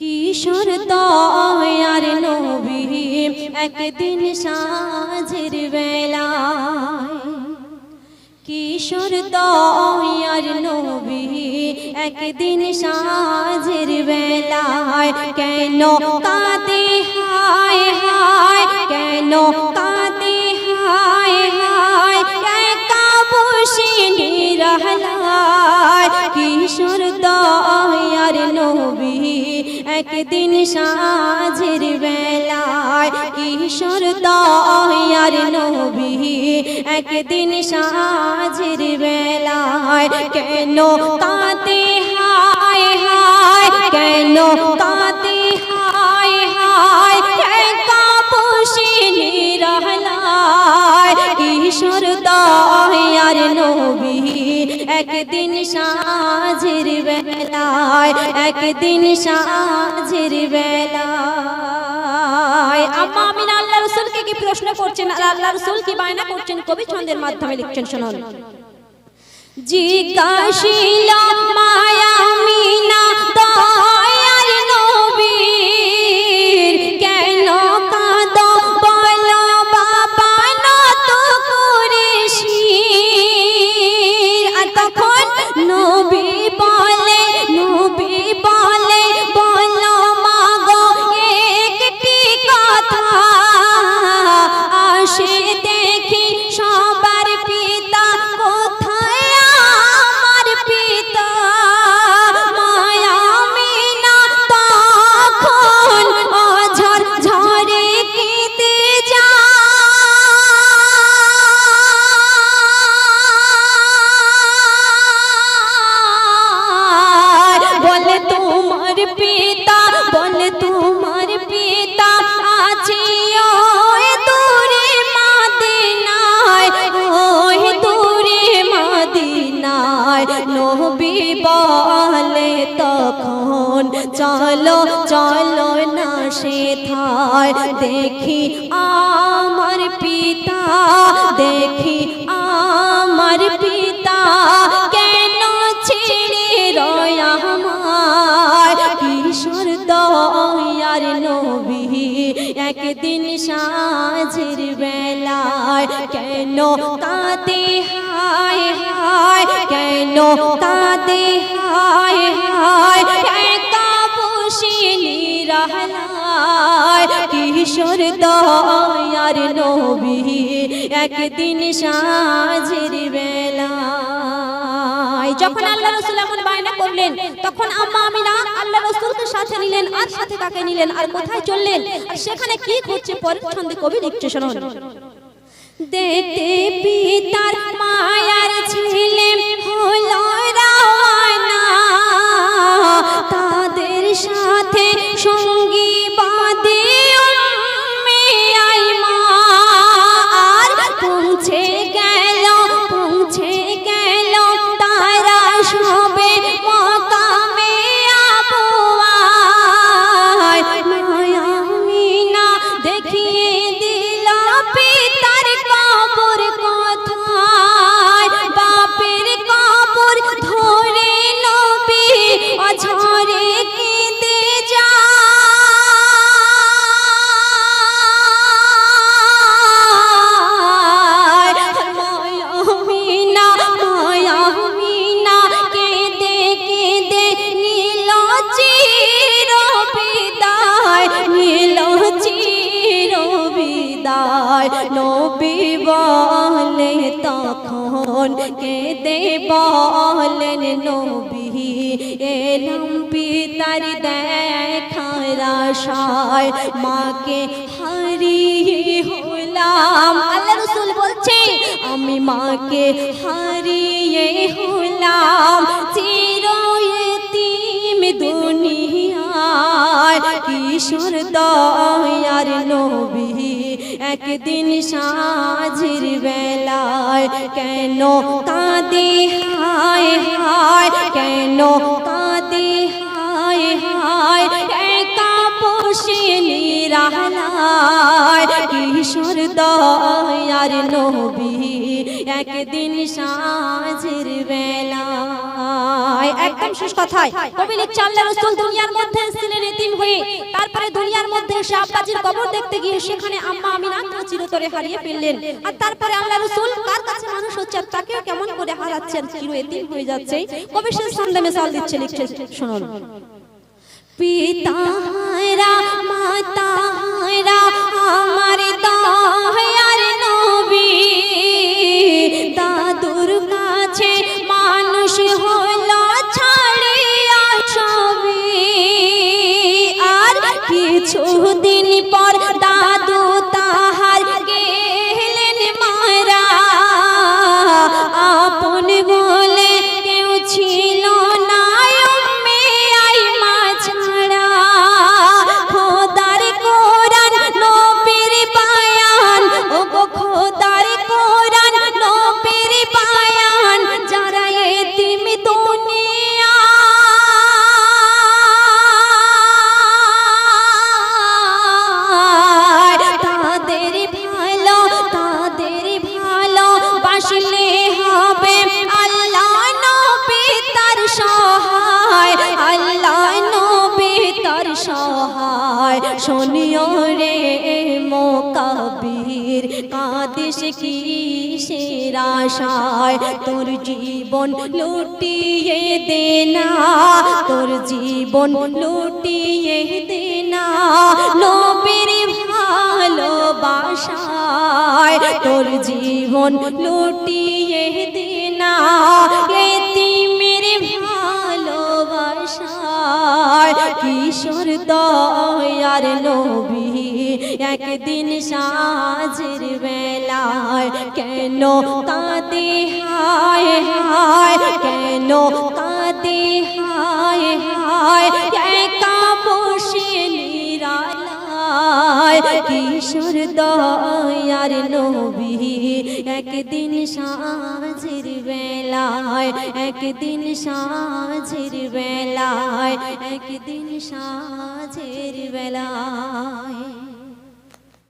কিশোর দয়ার নবী, একদিন সাঁঝের বেলায়। কিশোর দয়ার নবী, একদিন সাঁঝের বেলায়। কেন কাঁদে হায় হায়, কেন কাঁদে হায় হায়, একা বসে নিরহলায় একদিন সাঁঝের বেলায় কিশোর দয়ার নবী, একদিন সাঁঝের বেলায় কেন কাঁদে হায় হায়, কেন কাঁদে হায় হায় বসে নিরহলায় কিশোর দয়ার নবী। একদিন সাঁঝের বেলায়, একদিন সাঁঝের বেলায়। আম্মা আমিন আল্লাহ রসুলকে কি প্রশ্ন করছেন? আর আল্লাহ রসুল কি বায়না করছেন? কবি ছন্দের মাধ্যমে লিখছেন, শুনুন। জিজ্ঞাসিল মায়া তখন চলো চলো না সে থায় দেখি আমার পিতা, দেখি আমার পিতা কেন ছেড়ে রয়া আমার? কিশোর দয়ার নবী, একদিন সাঁঝের বেলায় কেন কাঁদে হায় হায়? কেন কাঁদে হায় হায়? কিশোর দয়ার নবী, একদিন সাঁঝের বেলায়। যখন আল্লাহ রসুল এমন বায়না করলেন, তখন আম্মা আমিনা আল্লাহ রসুলকে সাথে নিলেন, আর সাথে কাকে নিলেন, আর কোথায় চললেন, আর সেখানে কি করছে পরের ছন্দে কবি লিখছে শুনুন দেখতে পিতার মায়ার ছেলে হলো রাওয়ানা বিদায় নবী বলে তখন কেঁদে বলেন, নবী এলাম পিতার দেখার আশায় মাকে হারিয়ে হলাম। আল্লাহ রসুল বলছে, আমি মাকে হারিয়ে হলাম। চির এতিম কিশোর দয়ার নবী, একদিন সাঁঝের বেলায় কেন কাঁদে হায় হায়, কেন কাঁদে হায় হায় কিশোর দয়ার নবী, একদিন সাঁঝের বেলায় একদম শেষ কথায় কবি লিখছে আল্লাহ রাসূল দুনিয়ার মধ্যে ছিলেন এতিম হয়ে তারপরে দুনিয়ার মধ্যে এসে আব্বাজির কবর দেখতে গিয়ে সেখানে আম্মা আমিনা চিরতরে হারিয়ে ফেললেন। আর তারপরে আল্লাহ রাসূল, কার কাছে মানুষ হচ্ছে তাকে কেমন করে হারাচ্ছেন? চির এতিম হয়ে যাচ্ছে। কবি শেষ ছন্দে মেসাল দিচ্ছে লিখছে শুনুন। পিতারা কিছুদিন পর শুনিও রে মোকাবির, কাদিস কি আশায়? তোর জীবন লুটিয়ে দে না, তোর জীবন লুটিয়ে দে না। নবীর ভালোবাসায় তোর জীবন লুটিয়ে কিশোর দয়ার নবী। একদিন সাজের বেলায় কেন কাঁদে হায় হায়? কেন কাঁদে হায় হায়? কিশোর দয়ার নবী। একদিন সাঁঝির বেলায় একদিন সাঁঝির বেলায় একদিন সাঁঝির বেলায়